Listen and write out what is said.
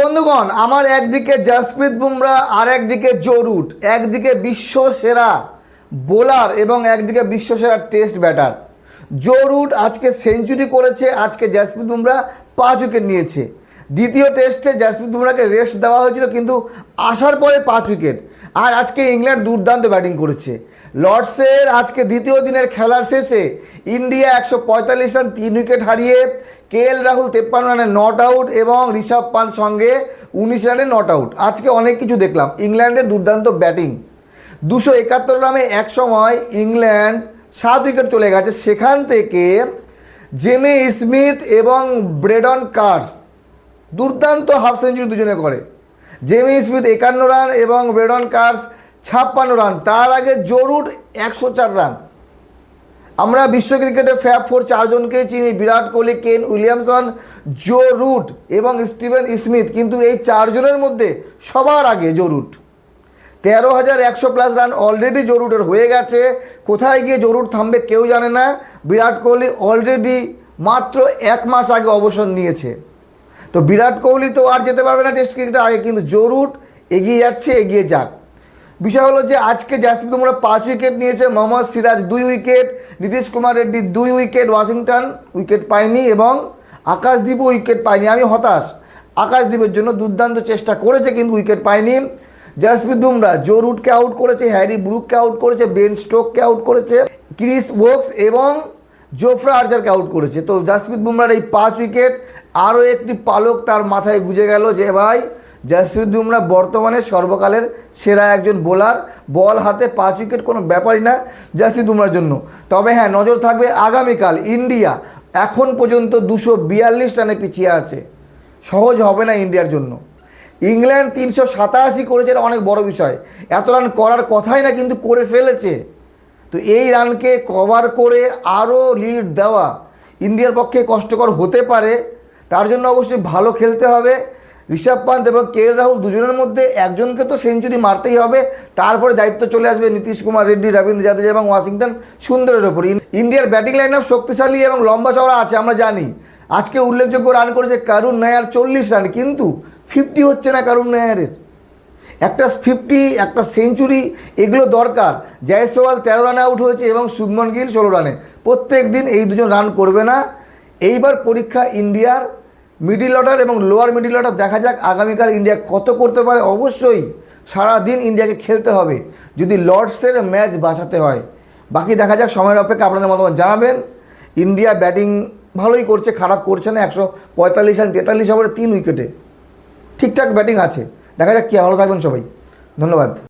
বন্ধুগণ, আমার একদিকে জসপ্রীত বুমরা, আর একদিকে জরুট। একদিকে বিশ্ব সেরা বোলার এবং একদিকে বিশ্ব সেরা টেস্ট ব্যাটার। জরুট আজকে সেঞ্চুরি করেছে, আজকে জসপ্রীত বুমরা পাঁচ উইকেট নিয়েছে। দ্বিতীয় টেস্টে জসপ্রীত বুমরাকে রেস্ট দেওয়া হয়েছিল, কিন্তু আসার পরে পাঁচ উইকেট। আর আজকে ইংল্যান্ড দুর্দান্ত ব্যাটিং করেছে। লর্ডসের আজকে দ্বিতীয় দিনের খেলার শেষে ইন্ডিয়া একশো পঁয়তাল্লিশ রান, তিন উইকেট হারিয়ে কে এল রাহুল তেপ্পান্ন রানে নট আউট এবং ঋষভ পান্ত সঙ্গে উনিশ রানে নট আউট আজকে অনেক কিছু দেখলাম। ইংল্যান্ডের দুর্দান্ত ব্যাটিং। দুশো একাত্তর রানে এক সময় ইংল্যান্ড সাত উইকেট চলে গেছে। সেখান থেকে জেমি স্মিথ এবং ব্রেডন কার্স দুর্দান্ত হাফ সেঞ্চুরি দুজনে করে। জেমি স্মিথ একান্ন রান এবং ব্রেডন কার্স ছাপ্পান্ন রান। তার আগে জরুর একশো চার রান। আমরা বিশ্ব ক্রিকেটে ফ্যাব ফোর চারজনকেই চিনি, Virat Kohli, Kane Williamson, Joe Root এবং স্টিভেন স্মিথ। কিন্তু এই চারজনের মধ্যে সবার আগে জো রুট। তেরো হাজার একশো প্লাস রান অলরেডি জরুরের হয়ে গেছে। কোথায় গিয়ে জরুর থামবে কেউ জানে না। বিরাট কোহলি অলরেডি মাত্র এক মাস আগে অবসর নিয়েছে। তো বিরাট কোহলি তো আর যেতে পারবে না টেস্ট ক্রিকেটে আগে, কিন্তু জরুর এগিয়ে যাচ্ছে, এগিয়ে যাক। বিষয় হলো যে আজকে জাসপ্রীত বুমরা পাঁচ উইকেট নিয়েছে মোহাম্মদ সিরাজ দুই উইকেট, নীতিশ কুমার রেড্ডি দুই উইকেট, ওয়াশিংটন উইকেট পায়নি এবং আকাশদ্বীপও উইকেট পায়নি। আমি হতাশ। আকাশদ্বীপের জন্য দুর্দান্ত চেষ্টা করেছে কিন্তু উইকেট পায়নি। জাসপ্রীত বুমরা জো রুটকে আউট করেছে, হ্যারি ব্রুককে আউট করেছে, বেন স্টোককে আউট করেছে, ক্রিস ওক্স এবং জোফরা আর্চারকে আউট করেছে। তো জাসপ্রীত বুমরার এই পাঁচ উইকেট, আরও একটি পালক তার মাথায় গুজে গেল যে ভাই জাসপ্রীত বুমরা বর্তমানে সর্বকালের সেরা একজন বোলার বল হাতে পাঁচ উইকেট কোনো ব্যাপারই না জাসপ্রীত বুমরার জন্য। তবে হ্যাঁ নজর থাকবে আগামীকাল ইন্ডিয়া। এখন পর্যন্ত দুশো বিয়াল্লিশ রানে পিছিয়ে আছে। সহজ হবে না ইন্ডিয়ার জন্য। ইংল্যান্ড তিনশো সাতাশি করেছে, এটা অনেক বড় বিষয়। এত রান করার কথাই না, কিন্তু করে ফেলেছে। তো এই রানকে কভার করে আরও লিড দেওয়া ইন্ডিয়ার পক্ষে কষ্টকর হতে পারে। তার জন্য অবশ্যই ভালো খেলতে হবে। ঋষভ পান্ত এবং কে রাহুল দুজনের মধ্যে একজনকে তো সেঞ্চুরি মারতেই হবে। তারপরে দায়িত্ব চলে আসবে নীতিশ কুমার রেড্ডি, রবীন্দ্র জাদেজা এবং ওয়াশিংটন সুন্দরের ওপর। ইন্ডিয়ার ব্যাটিং লাইন আপ শক্তিশালী এবং লম্বা চওড়া আছে, আমরা জানি। আজকে উল্লেখযোগ্য রান করেছে কারুন নায়ার চল্লিশ রান কিন্তু ফিফটি হচ্ছে না কারুন নায়ারের। একটা ফিফটি একটা সেঞ্চুরি এগুলো দরকার। জয়সওয়াল তেরো রানে আউট হয়েছে এবং শুভমন গিল ষোলো রানে প্রত্যেক দিন এই দুজন রান করবে না। এইবার পরীক্ষা ইন্ডিয়ার। মিডিল অর্ডার এবং লোয়ার মিডিল অর্ডার দেখা যাক আগামীকাল ইন্ডিয়া কত করতে পারে। অবশ্যই সারা দিন ইন্ডিয়াকে খেলতে হবে, যদি লর্ডসের ম্যাচ বাঁচাতে হয়। বাকি দেখা যাক সময়ের অপেক্ষা আপনাদের মতামত জানাবেন। ইন্ডিয়া ব্যাটিং ভালোই করছে, খারাপ করছে না, একশো পঁয়তাল্লিশ রান, তেতাল্লিশ ওভারে তিন উইকেটে ঠিকঠাক ব্যাটিং আছে। দেখা যাক কী ভালো থাকবেন সবাই। ধন্যবাদ।